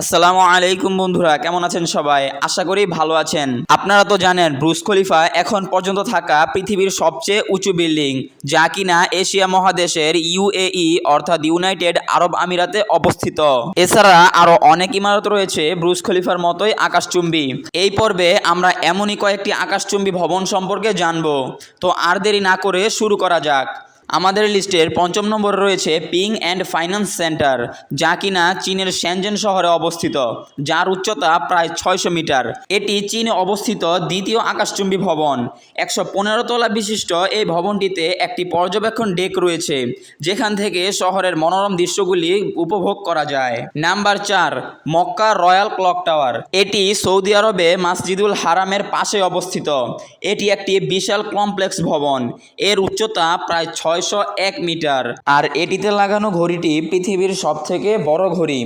আসসালামু আলাইকুম বন্ধুরা, কেমন আছেন সবাই? আশা করি ভালো আছেন। আপনারা তো জানেন, ব্রুস খলিফা এখন পর্যন্ত থাকা পৃথিবীর সবচেয়ে উঁচু বিল্ডিং, যা কিনা এশিয়া মহাদেশের ইউএই অর্থাৎ ইউনাইটেড আরব আমিরাতে অবস্থিত। এছাড়া আরও অনেক ইমারত রয়েছে ব্রুস খলিফার মতোই আকাশচুম্বী। এই পর্বে আমরা এমনই কয়েকটি আকাশচুম্বী ভবন সম্পর্কে জানব। তো আর দেরি না করে শুরু করা যাক। আমাদের লিস্টের পঞ্চম নম্বরে রয়েছে পিং অ্যান্ড ফাইন্যান্স সেন্টার, যা কিনা চীনের শ্যানজেন শহরে অবস্থিত, যার উচ্চতা প্রায় ছয়শো মিটার। এটি চীনে অবস্থিত দ্বিতীয় আকাশচুম্বী ভবন। একশো পনেরো তলা বিশিষ্ট এই ভবনটিতে একটি পর্যবেক্ষণ ডেক রয়েছে, যেখান থেকে শহরের মনোরম দৃশ্যগুলি উপভোগ করা যায়। নাম্বার চার, মক্কা রয়্যাল ক্লক টাওয়ার। এটি সৌদি আরবে মাসজিদুল হারামের পাশে অবস্থিত। এটি একটি বিশাল কমপ্লেক্স ভবন। এর উচ্চতা প্রায় ছয়শো এক মিটার। আর এটিতে লাগানো ঘড়িটি পৃথিবীর সবথেকে বড় ঘড়ি।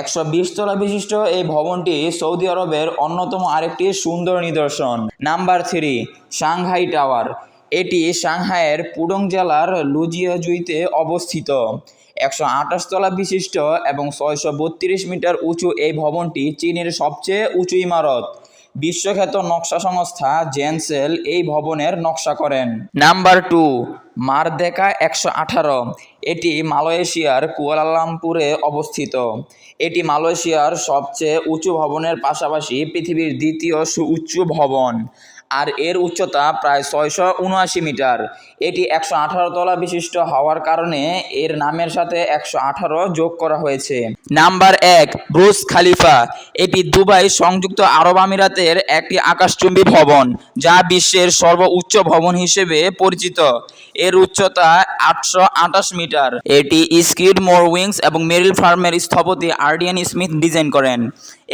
একশো বিশ তলা বিশিষ্ট এই ভবনটি সৌদি আরবের অন্যতম আরেকটি সুন্দর নিদর্শন। Number three, Shanghai tower. এটি সাংহাইয়ের পুডং জেলার লুজিয়াজুইতে অবস্থিত। একশো আঠাশ তলা বিশিষ্ট এবং ছয়শো বত্রিশ মিটার উঁচু এই ভবনটি চীনের সবচেয়ে উঁচু ইমারত। বিশ্বখ্যাত নকশা সংস্থা জেনসেল এই ভবনের নকশা করেন। নাম্বার টু, মারদেকা একশো আঠারো। এটি মালয়েশিয়ার কুয়ালালামপুরে অবস্থিত। এটি মালয়েশিয়ার সবচেয়ে উঁচু ভবনের পাশাপাশি পৃথিবীর দ্বিতীয় সুউচ্চ ভবন। আর এর উচ্চতা প্রায় ছয়শো উনআশি মিটার। এটি একশো আঠারো তলা বিশিষ্ট হওয়ার কারণে এর নামের সাথে একশো আঠারো যোগ করা হয়েছে। নাম্বার এক, ব্রুস খালিফা। এটি দুবাই সংযুক্ত আরব আমিরাতের একটি আকাশচুম্বী ভবন, যা বিশ্বের সর্বোচ্চ ভবন হিসেবে পরিচিত। এর উচ্চতা আটশো আঠাশ মিটার। এটি স্কিড মোর উইংস এবং মেরিল ফার্মের স্থপতি আর্ডিয়ান স্মিথ ডিজাইন করেন।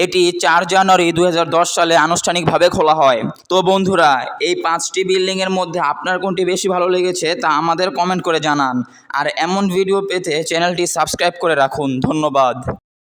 এটি চার জানুয়ারি দুই হাজার দশ সালে আনুষ্ঠানিকভাবে খোলা হয়। তো বন্ধুরা, এই পাঁচটি বিল্ডিংয়ের মধ্যে আপনার কোনটি বেশি ভালো লেগেছে তা আমাদের কমেন্ট করে জানান। আর এমন ভিডিও পেতে চ্যানেলটি সাবস্ক্রাইব করে রাখুন। ধন্যবাদ।